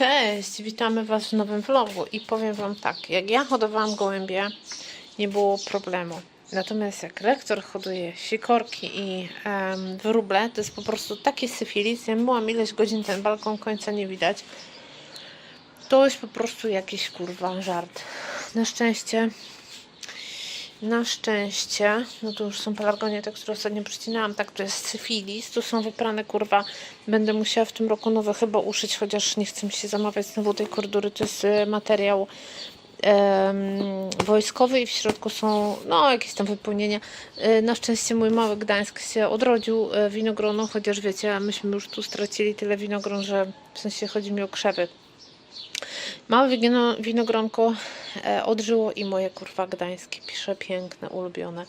Cześć, witamy Was w nowym vlogu i powiem Wam tak, jak ja hodowałam gołębie, nie było problemu. Natomiast jak lektor hoduje sikorki i em, wróble, to jest po prostu taki syfilis, ja byłam ileś godzin ten balkon końca nie widać. To jest po prostu jakiś kurwa żart. Na szczęście na szczęście, no to już są pelargonie, te, które ostatnio przycinałam, tak, to jest syfilis, tu są wyprane, kurwa, będę musiała w tym roku nowe chyba uszyć, chociaż nie chcę mi się zamawiać znowu tej kordury, to jest e, materiał em, wojskowy i w środku są, no, jakieś tam wypełnienia. E, na szczęście mój mały Gdańsk się odrodził e, winogrono, chociaż wiecie, myśmy już tu stracili tyle winogron, że w sensie chodzi mi o krzewy. Małe wino, winogronko e, odżyło i moje kurwa gdańskie pisze piękne, ulubione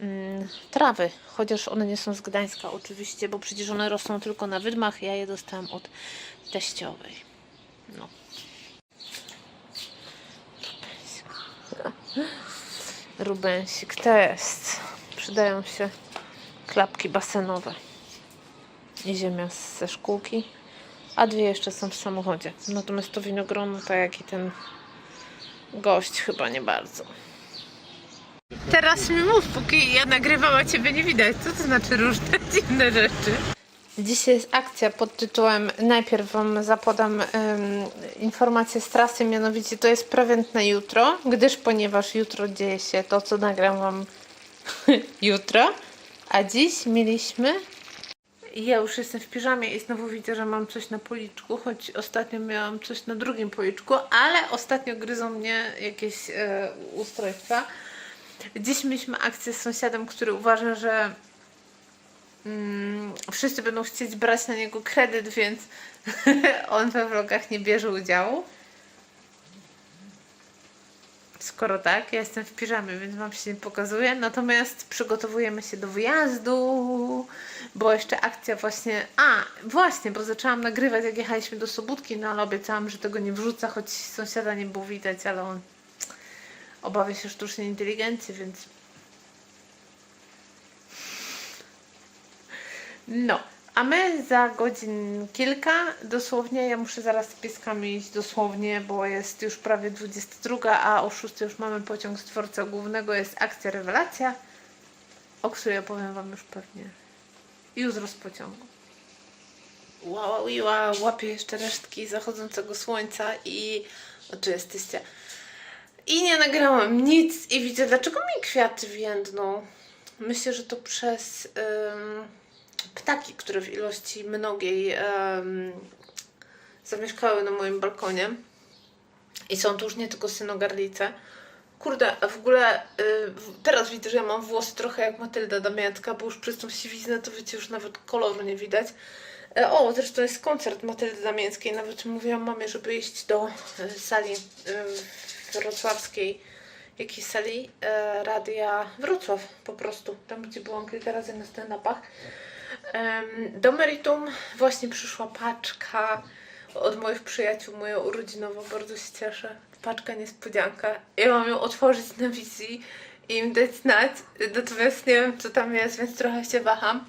mm, trawy, chociaż one nie są z Gdańska oczywiście, bo przecież one rosną tylko na wydmach, ja je dostałam od teściowej. No. Rubensik, to jest. Przydają się klapki basenowe i ziemia ze szkółki a dwie jeszcze są w samochodzie. Natomiast to winogrono, tak jak i ten gość, chyba nie bardzo. Teraz mi mów, póki ja nagrywam, a ciebie nie widać. Co to znaczy różne dziwne rzeczy? Dzisiaj jest akcja pod tytułem Najpierw Wam zapodam em, informację z trasy, mianowicie to jest prewent na jutro, gdyż ponieważ jutro dzieje się to, co nagram Wam jutro, a dziś mieliśmy ja już jestem w piżamie i znowu widzę, że mam coś na policzku, choć ostatnio miałam coś na drugim policzku, ale ostatnio gryzą mnie jakieś e, ustrojstwa. Dziś mieliśmy akcję z sąsiadem, który uważa, że mm, wszyscy będą chcieć brać na niego kredyt, więc on we vlogach nie bierze udziału. Skoro tak, ja jestem w piżamie, więc Wam się nie pokazuję. Natomiast przygotowujemy się do wyjazdu, bo jeszcze akcja właśnie... A, właśnie, bo zaczęłam nagrywać, jak jechaliśmy do Sobótki, no ale obiecałam, że tego nie wrzucę, choć sąsiada nie było widać, ale on obawia się sztucznej inteligencji, więc... No, a my za godzin kilka, dosłownie, ja muszę zaraz z pieskami iść dosłownie, bo jest już prawie 22, a o 6 już mamy pociąg z dworca głównego, jest akcja rewelacja, o której opowiem Wam już pewnie jutro z pociągu. Wow, wow, łapię jeszcze resztki zachodzącego słońca i o tu jesteście. I nie nagrałam nic i widzę, dlaczego mi kwiaty więdną. Myślę, że to przez... Ym ptaki, które w ilości mnogiej um, zamieszkały na moim balkonie. I są tu już nie tylko synogarlice. Kurde, a w ogóle y, teraz widzę, że ja mam włosy trochę jak Matylda Damiancka, bo już przez tą siwiznę to wiecie, już nawet koloru nie widać. E, o, zresztą jest koncert Matyldy Damięckiej. Nawet mówiłam mamie, żeby iść do y, sali y, wrocławskiej, jakiej sali e, radia Wrocław po prostu. Tam, gdzie byłam kilka razy na stand-upach. Do Meritum właśnie przyszła paczka od moich przyjaciół, moja urodzinowa, bardzo się cieszę. Paczka niespodzianka. Ja mam ją otworzyć na wizji i im dać znać, natomiast nie wiem co tam jest, więc trochę się waham.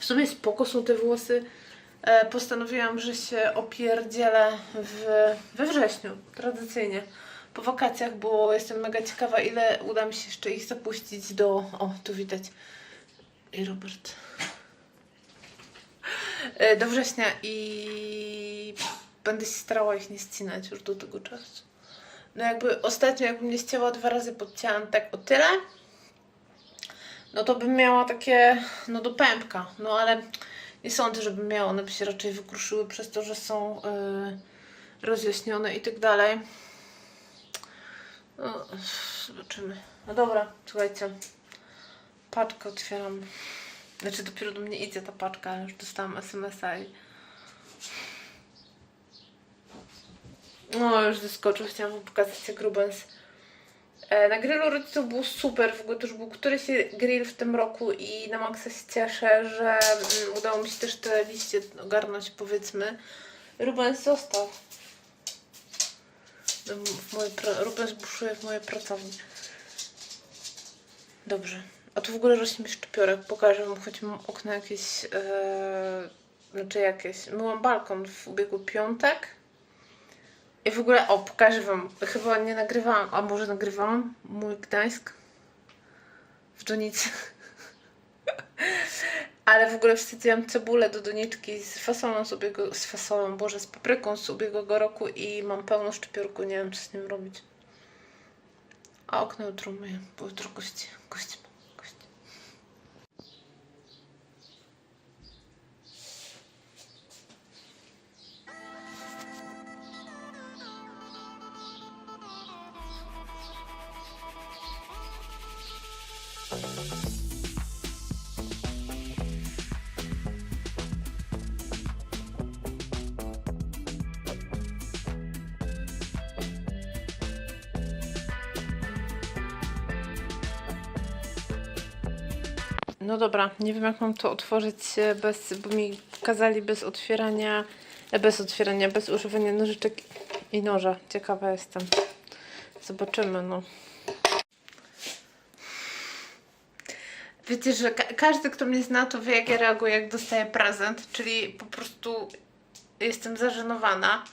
W sumie spoko są te włosy. E, Postanowiłam, że się opierdzielę w, we wrześniu, tradycyjnie. Po wakacjach, bo jestem mega ciekawa, ile uda mi się jeszcze ich zapuścić do... O, tu widać i Robert. E, Do września i będę się starała ich nie ścinać już do tego czasu. No jakby ostatnio jakbym nie ścięła dwa razy podcięłam tak o tyle, no to bym miała takie, no do pępka, no ale nie sądzę, żebym miała, one by się raczej wykruszyły przez to, że są yy, rozjaśnione i tak dalej. No, zobaczymy. No dobra, słuchajcie. Paczkę otwieram. Znaczy dopiero do mnie idzie ta paczka, już dostałam SMS-a i... No już zeskoczył, chciałam wam pokazać jak Rubens. E, na grillu rodziców był super, w ogóle to już był któryś grill w tym roku i na maksa się cieszę, że mm, udało mi się też te liście ogarnąć powiedzmy. Rubens został. No, w mojej pra- Rubens buszuje w mojej pracowni. Dobrze. A tu w ogóle rośnie mi szczypiorek. Pokażę wam, choć mam okna jakieś e, Znaczy jakieś. Myłam balkon w ubiegły piątek. I w ogóle, o, pokażę wam. Chyba nie nagrywałam, a może nagrywałam mój Gdańsk w donicy. Ale w ogóle wsadziłam cebulę do doniczki z fasolą z z fasolą, boże, z papryką z ubiegłego roku i mam pełno szczypiorku, nie wiem co z nim robić. A okno jutro myję, bo jutro gości, gości mam, No dobra, nie wiem jak mam to otworzyć e, bez, bo mi kazali bez otwierania, e, bez otwierania, bez używania nożyczek i noża. Ciekawa jestem. Zobaczymy, no. Wiecie, że ka- każdy, kto mnie zna, to wie, jak ja reaguję, jak dostaję prezent, czyli po prostu jestem zażenowana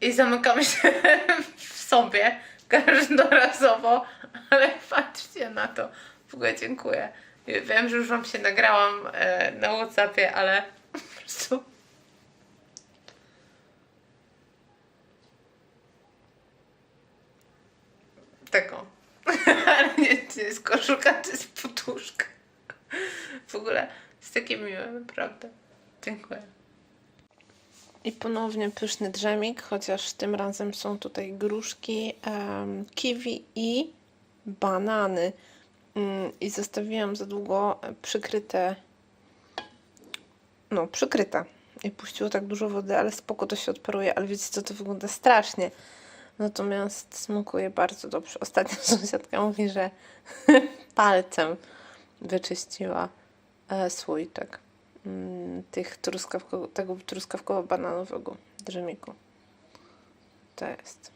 i zamykam się w sobie każdorazowo, ale patrzcie na to. W ogóle dziękuję. Wiem, że już Wam się nagrałam e, na Whatsappie, ale po prostu. Tego. Ale nie, to jest koszulka, to jest poduszka. W ogóle jest takie miłe, naprawdę. Dziękuję. I ponownie pyszny drzemik, chociaż tym razem są tutaj gruszki, em, kiwi i banany. Mm, I zostawiłam za długo e, przykryte, no przykryte. I puściło tak dużo wody, ale spoko to się odparuje, ale wiecie co, to wygląda strasznie. Natomiast smakuje bardzo dobrze. Ostatnio sąsiadka mówi, że palcem wyczyściła e, słoiczek mm, tych truskawko, tego truskawkowo-bananowego drzemiku. To jest.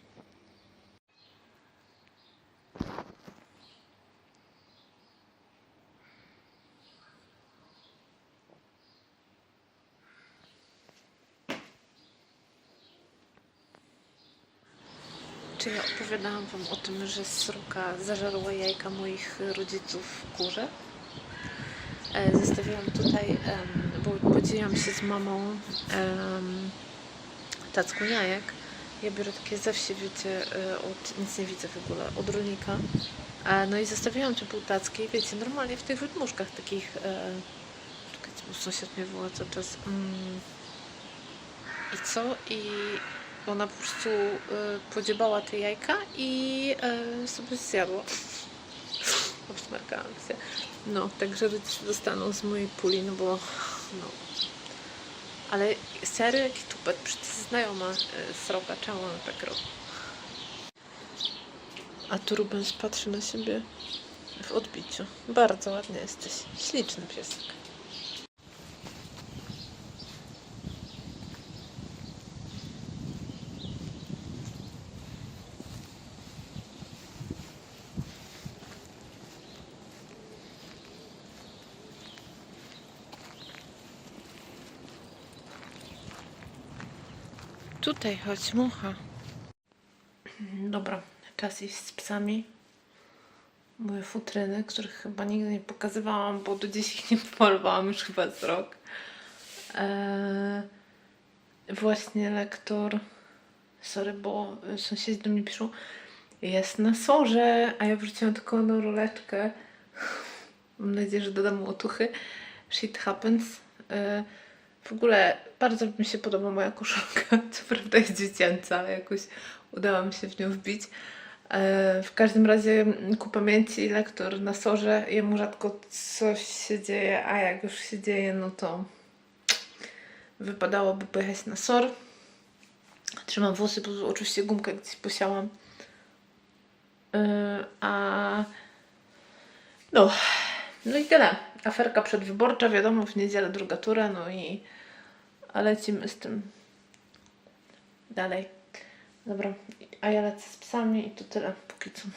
Czy ja opowiadałam Wam o tym, że sroka zażarła jajka moich rodziców w kurze? E, Zostawiłam tutaj, bo podzieliłam się z mamą tacką jajek. Ja biorę takie zawsze, wiecie, e, od, nic nie widzę w ogóle, od rolnika. E, No i zostawiłam te pół tacki, wiecie, normalnie w tych wydmuszkach takich, czekajcie, bo sąsiad mnie woła cały czas. Mm. I co? I ona po prostu y, podziebała te jajka i y, sobie zjadła. Obsmarkałam się. No, także rodzice dostaną z mojej puli, no bo no. Ale serio, jaki tupet, przecież znajoma y, sroka, czemu ona tak robi? A tu Rubens patrzy na siebie w odbiciu. Bardzo ładny jesteś. Śliczny piesek. Tutaj chodź, mucha. Dobra, czas iść z psami. Moje futryny, których chyba nigdy nie pokazywałam, bo do dziś ich nie pomalowałam już chyba z rok. Eee, właśnie lektor, sorry, bo sąsiedzi do mnie piszą, jest na sorze, a ja wrzuciłam tylko na roleczkę. Mam nadzieję, że dodam mu otuchy. Shit happens. Eee, w ogóle bardzo mi się podoba moja koszulka. Co prawda jest dziecięca, ale jakoś udało mi się w nią wbić. E, W każdym razie mm, ku pamięci lektor na sorze. Jemu rzadko coś się dzieje, a jak już się dzieje, no to wypadałoby pojechać na sor. Trzymam włosy, bo oczywiście gumkę gdzieś posiałam. E, A no, no i tyle. Aferka przedwyborcza, wiadomo, w niedzielę druga tura, no i a lecimy z tym dalej. Dobra, a ja lecę z psami i to tyle póki co.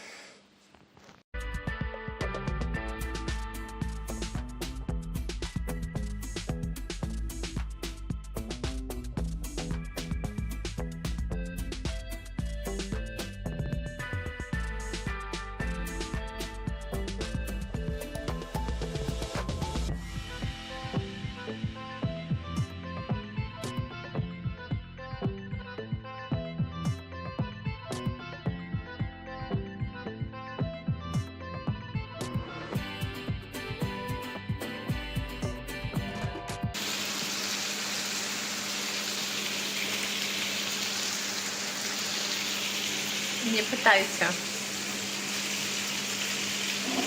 Nie pytajcie.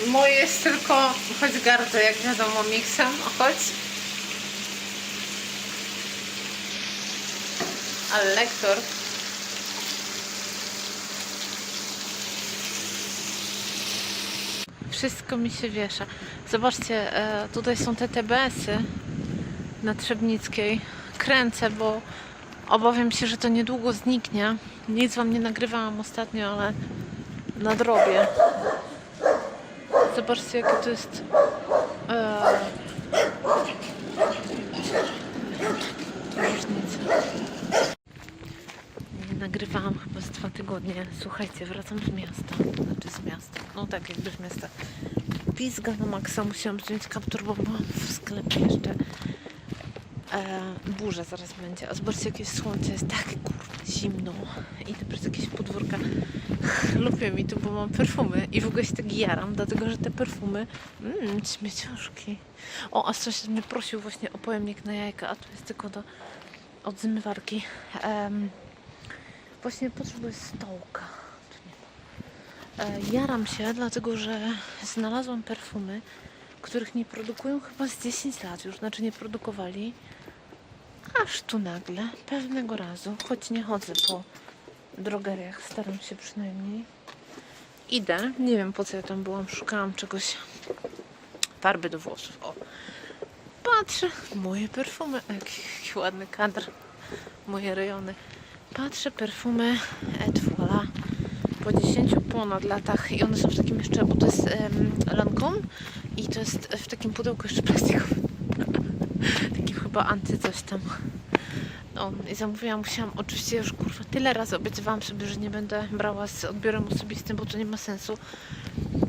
Moje jest tylko, choć gardzę, jak wiadomo, miksem, choć. Ale lektor. Wszystko mi się wiesza. Zobaczcie, e, tutaj są te TBS-y na Trzebnickiej. Kręcę, bo obawiam się, że to niedługo zniknie. Nic wam nie nagrywałam ostatnio, ale nadrobię. Zobaczcie, jakie to jest. E, różnica. Nie nagrywałam chyba z dwa tygodnie. Słuchajcie, wracam z miasta. Znaczy z miasta. No tak, jakby z miasta. Pizga na maksa. Musiałam zdjąć kaptur, bo byłam w sklepie jeszcze. E, burza zaraz będzie. A zobaczcie, jakie słońce jest takie kurwa zimno. Idę przez jakieś podwórka. Lubię mi tu, bo mam perfumy i w ogóle się tak jaram, dlatego że te perfumy, mmm, śmieciuszki. O, a sąsiad mnie prosił właśnie o pojemnik na jajka, a tu jest tylko do od zmywarki. Em, właśnie potrzebuję stołka. E, jaram się, dlatego że znalazłam perfumy, których nie produkują chyba z 10 lat już, znaczy nie produkowali. Aż tu nagle, pewnego razu, choć nie chodzę po drogeriach, staram się przynajmniej. Idę, nie wiem po co ja tam byłam, szukałam czegoś, farby do włosów, o. Patrzę, moje perfumy, jaki, jaki ładny kadr, moje rejony. Patrzę, perfumy Et Voila po 10 ponad latach i one są w takim jeszcze, bo to jest um, Lancome i to jest w takim pudełku jeszcze plastikowym. Chyba anty coś tam. No i zamówiłam, musiałam, oczywiście już kurwa tyle razy obiecywałam sobie, że nie będę brała z odbiorem osobistym, bo to nie ma sensu.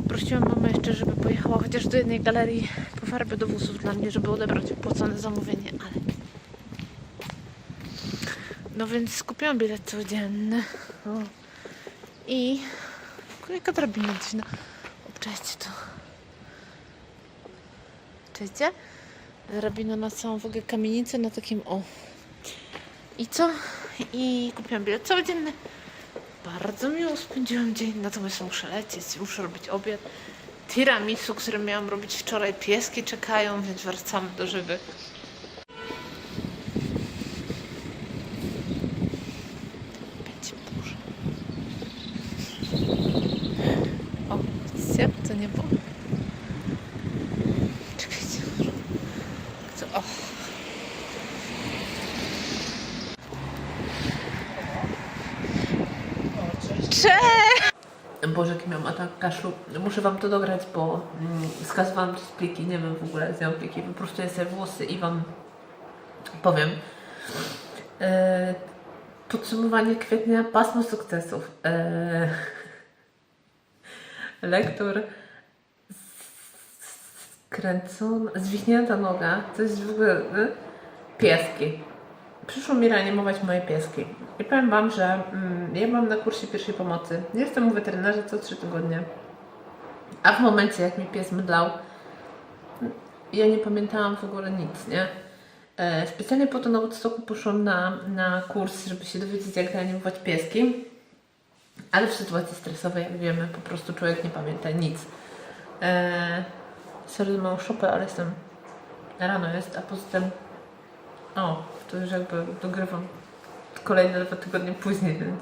Prosiłam mamę jeszcze, żeby pojechała chociaż do jednej galerii po farbę do włosów dla mnie, żeby odebrać opłacone zamówienie, ale... No więc skupiłam bilet codzienny. I... Jaka drabina dziwna. Obczajcie to. Drabina na całą w ogóle kamienicę na takim o. I co? I kupiłam bilet codzienny. Bardzo miło spędziłam dzień, natomiast muszę lecieć, muszę robić obiad. Tiramisu, który miałam robić wczoraj, pieski czekają, więc wracamy do żywy. Będzie burza. O, widzicie? To niebo. Czekajcie. Co? O. Cześć! Boże, jaki miałam atak kaszlu. Muszę wam to dograć, bo mm, skazywałam przez pliki, nie wiem w ogóle, zjadłam pliki, po prostu je sobie włosy i wam powiem. E, podsumowanie kwietnia, pasmo sukcesów. E, lektor skręcona, zwichnięta noga, to jest w ogóle e, pieski. Przyszło mi reanimować moje pieski. I powiem Wam, że mm, ja mam na kursie pierwszej pomocy. Jestem u weterynarza co 3 tygodnie. A w momencie, jak mi pies mydlał, ja nie pamiętałam w ogóle nic, nie? E, specjalnie po to na Woodstocku poszłam na, na kurs, żeby się dowiedzieć, jak reanimować pieski. Ale w sytuacji stresowej, jak wiemy, po prostu człowiek nie pamięta nic. E, sorry, mam szopę, ale jestem... Rano jest, a poza tym... O, to już jakby dogrywam kolejne dwa tygodnie później, więc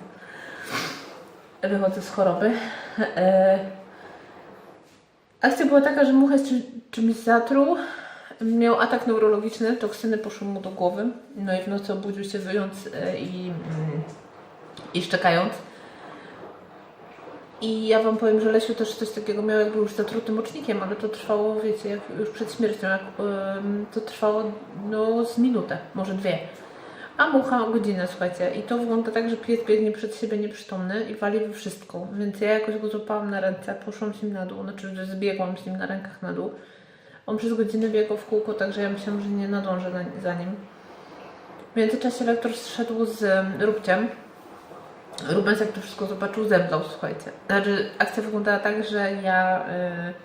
wychodzę z choroby. E, akcja była taka, że mucha z czym, czymś zatruł. Miał atak neurologiczny, toksyny poszły mu do głowy. No i w nocy obudził się wyjąc e, i, mm, i szczekając. I ja Wam powiem, że Lesiu też coś takiego miał, jakby już zatrutym mocznikiem, ale to trwało, wiecie, jak już przed śmiercią, jak, to trwało no, z minutę, może dwie. A mucha godzinę, słuchajcie. I to wygląda tak, że pies biegnie przed siebie nieprzytomny i wali we wszystko. Więc ja jakoś go złapałam na ręce, poszłam z nim na dół, znaczy, że zbiegłam z nim na rękach na dół. On przez godzinę biegał w kółko, także ja myślałam, że nie nadążę na- za nim. W międzyczasie lektor zszedł z em, Rubciem. Rubens jak to wszystko zobaczył, zemdlał, słuchajcie. Znaczy, akcja wyglądała tak, że ja... y,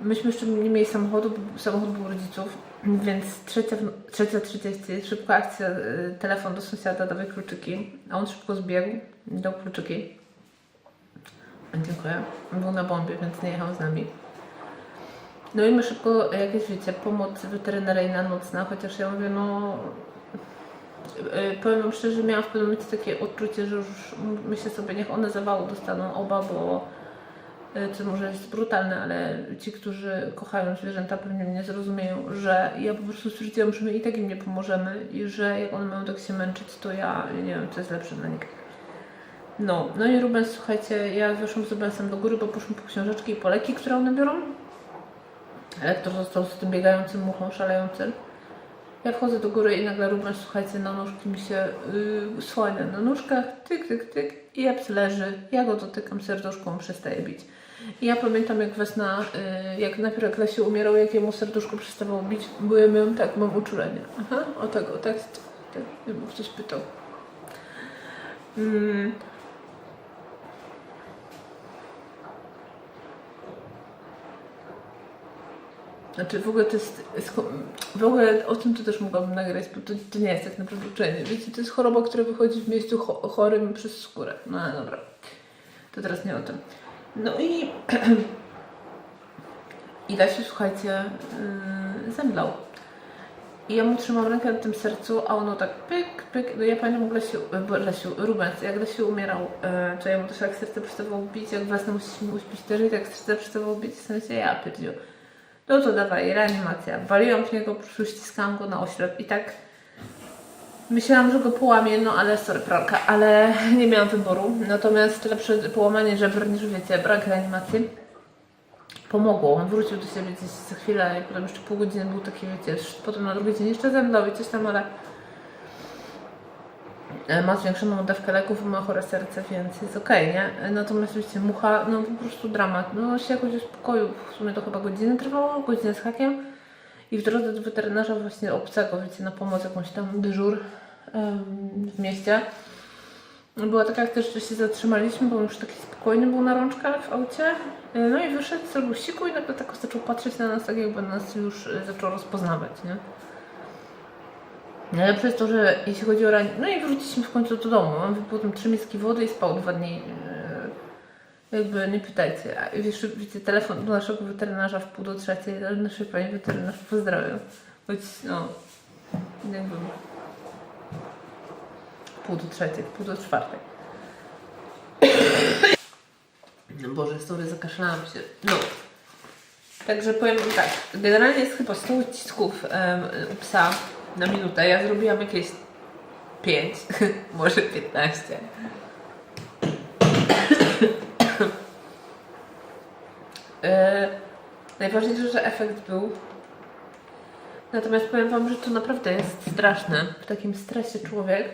myśmy jeszcze nie mieli samochodu, samochód był rodziców, więc trzecia, trzecia 30, szybka akcja, y, telefon do sąsiada, dawaj kluczyki. A on szybko zbiegł, dał kluczyki. Dziękuję. Był na bombie, więc nie jechał z nami. No i my szybko, jakieś wiecie, pomoc weterynaryjna nocna, chociaż ja mówię, no... yy, Powiem wam szczerze, miałam w pewnym momencie takie odczucie, że już myślę sobie, niech one zawału dostaną oba, bo yy, to może jest brutalne, ale ci, którzy kochają zwierzęta pewnie mnie zrozumieją, że ja po prostu stwierdziłam, że my i tak im nie pomożemy i że jak one mają tak się męczyć, to ja nie wiem, co jest lepsze dla nich. No, no i Rubens, słuchajcie, ja wyszłam z Rubensem do góry, bo poszłam po książeczki i po leki, które one biorą. Lektor został z tym biegającym muchą szalejącym. Ja wchodzę do góry i nagle Rubens, słuchajcie, na nóżki mi się yy, słania na nóżkach, tyk, tyk, tyk i japs leży. Ja go dotykam serduszką, przestaje bić. Ja pamiętam jak Wesna, yy, jak najpierw jak Lesiu umierał, jak jemu serduszko przestawało bić, ja miałam tak, mam uczulenie. Aha, o tego, tak, tak, nie wiem, ktoś pytał. Mm. Znaczy w ogóle to jest, w ogóle o tym to też mogłabym nagrać, bo to, to nie jest tak naprawdę uczenie. Wiecie, to jest choroba, która wychodzi w miejscu cho- chorym przez skórę. No dobra, to teraz nie o tym. No i i Lesiu, słuchajcie, yy, zemdlał. I ja mu trzymam rękę na tym sercu, a ono tak pyk, pyk. No ja pamiętam jak Lesiu, Lesiu, Rubens, jak Lesiu umierał, e, to ja mu też jak serce przestawało bić, jak własne musieliśmy uśpić też i tak serce przestawało bić, w sensie ja pierdziu. No to dawaj, reanimacja. Waliłam w niego, po prostu ściskałam go na oślep i tak myślałam, że go połamię, no ale sorry, pralka, ale nie miałam wyboru. Natomiast lepsze połamanie żeber niż wiecie, brak reanimacji pomogło. On wrócił do siebie gdzieś za chwilę i potem jeszcze pół godziny był taki, wiecie, potem na drugi dzień jeszcze zemdlał i coś tam, ale e, ma zwiększoną dawkę leków, ma chore serce, więc jest okej, nie? Natomiast wiecie, mucha, no po prostu dramat. No się jakoś uspokoił, w sumie to chyba godzinę trwało, godzinę z hakiem. I w drodze do weterynarza właśnie obcego, wiecie, na pomoc jakąś tam dyżur w mieście. Była taka akcja, że się zatrzymaliśmy, bo już taki spokojny był na rączkach w aucie. E, No i wyszedł, zrobił siku i nagle tak zaczął patrzeć na nas, tak jakby nas już e, zaczął rozpoznawać, nie? Najlepsze jest to, że jeśli chodzi o ran... No i wróciliśmy w końcu do domu. On wypił tam trzy miski wody i spał dwa dni. e, Jakby nie pytajcie. A wiesz, wiecie, telefon do naszego weterynarza w pół do trzeciej, ale naszej pani weterynarz pozdrawiam. Choć no, jakby pół do trzeciej, pół do czwartej. No Boże, sorry, zakaszlałam się. No. Także powiem tak, generalnie jest chyba 100 ucisków em, u psa na minutę. Ja zrobiłam jakieś 5, może 15. E, najważniejsze, że efekt był. Natomiast powiem Wam, że to naprawdę jest straszne. W takim stresie człowiek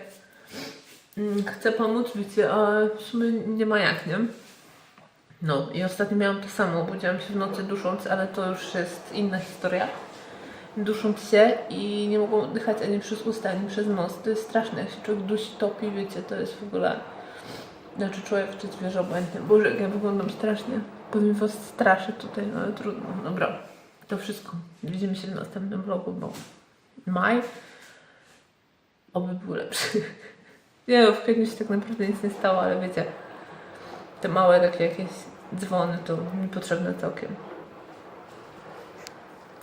mm, chce pomóc, wiecie, a w sumie nie ma jak, nie? No i ostatnio miałam to samo. Obudziłam się w nocy dusząc, ale to już jest inna historia. Dusząc się i nie mogłam oddychać ani przez usta, ani przez nos. To jest straszne. Jak się człowiek dusi, topi, wiecie, to jest w ogóle... Znaczy człowiek czy zwierzę obojętnie. Boże, jak ja wyglądam strasznie. Pewnie was straszę tutaj, no ale trudno. Dobra, to wszystko. Widzimy się w następnym vlogu, bo maj oby był lepszy. Nie no, w kwietniu się tak naprawdę nic nie stało, ale wiecie, te małe takie jakieś dzwony to niepotrzebne całkiem.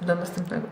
Do następnego.